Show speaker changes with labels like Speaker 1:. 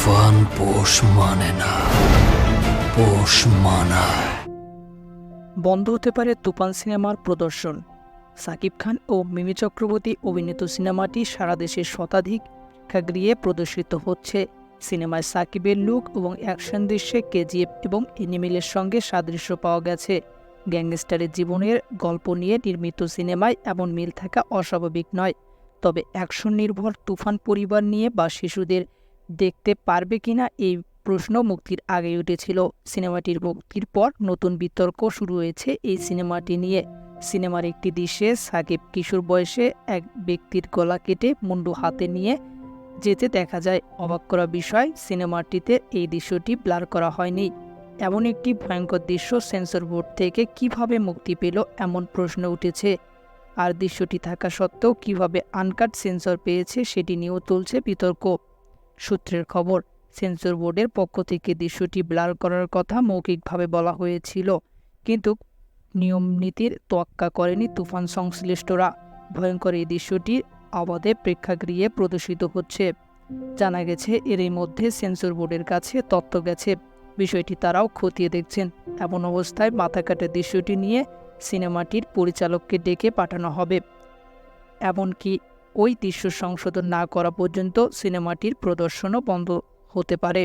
Speaker 1: তুফান পোষ মানে না, পোষ মানায়
Speaker 2: বন্ধ হতে পারে তুফান সিনেমার প্রদর্শন। সাকিব খান ও মিমি চক্রবর্তী অভিনীত সিনেমাটি সারা দেশের শতাধিক প্রেক্ষাগৃহে প্রদর্শিত হচ্ছে। সিনেমায় সাকিবের লুক এবং অ্যাকশন দৃশ্যে কেজিএফ এবং এনিমেলের সঙ্গে সাদৃশ্য পাওয়া গেছে। গ্যাংস্টারের জীবনের গল্প নিয়ে নির্মিত সিনেমায় এমন মিল থাকা অস্বাভাবিক নয়, তবে অ্যাকশন নির্ভর তুফান পরিবার নিয়ে বা শিশুদের দেখতে পারবে কিনা এই প্রশ্ন মুক্তির আগে উঠেছিল। সিনেমাটির মুক্তির পর নতুন বিতর্ক শুরু হয়েছে এই সিনেমাটি নিয়ে। সিনেমার একটি দৃশ্যে সাকিব কিশোর বয়সে এক ব্যক্তির গলা কেটে মুন্ডু হাতে নিয়ে যেতে দেখা যায়। অবাক করা বিষয়, সিনেমাটিতে এই দৃশ্যটি ব্লার করা হয়নি। এমন একটি ভয়ঙ্কর দৃশ্য সেন্সর বোর্ড থেকে কীভাবে মুক্তি পেল এমন প্রশ্ন উঠেছে। আর দৃশ্যটি থাকা সত্ত্বেও কীভাবে আনকাট সেন্সর পেয়েছে সেটি নিয়েও চলছে বিতর্ক। সূত্রের খবর। সেন্সর বোর্ডের পক্ষ থেকে দৃশ্যটি ব্লার করার কথা মৌখিকভাবে বলা হয়েছিল। কিন্তু নিয়ম নীতির তোয়াক্কা করেনি তুফান সংশ্লিষ্টরা। ভয়ঙ্কর এই দৃশ্যটি আবাদে প্রেক্ষাগৃহে প্রদর্শিত হচ্ছে। জানা গেছে, এরই মধ্যে সেন্সর বোর্ডের কাছে তথ্য গেছে। বিষয়টি তারাও খতিয়ে দেখছেন। এমন অবস্থায় মাথা কাটা দৃশ্যটি নিয়ে সিনেমাটির পরিচালককে ডেকে পাঠানো হবে। এমনকি ওই দৃশ্য সংশোধন না করা পর্যন্ত সিনেমাটির প্রদর্শনও বন্ধ হতে পারে।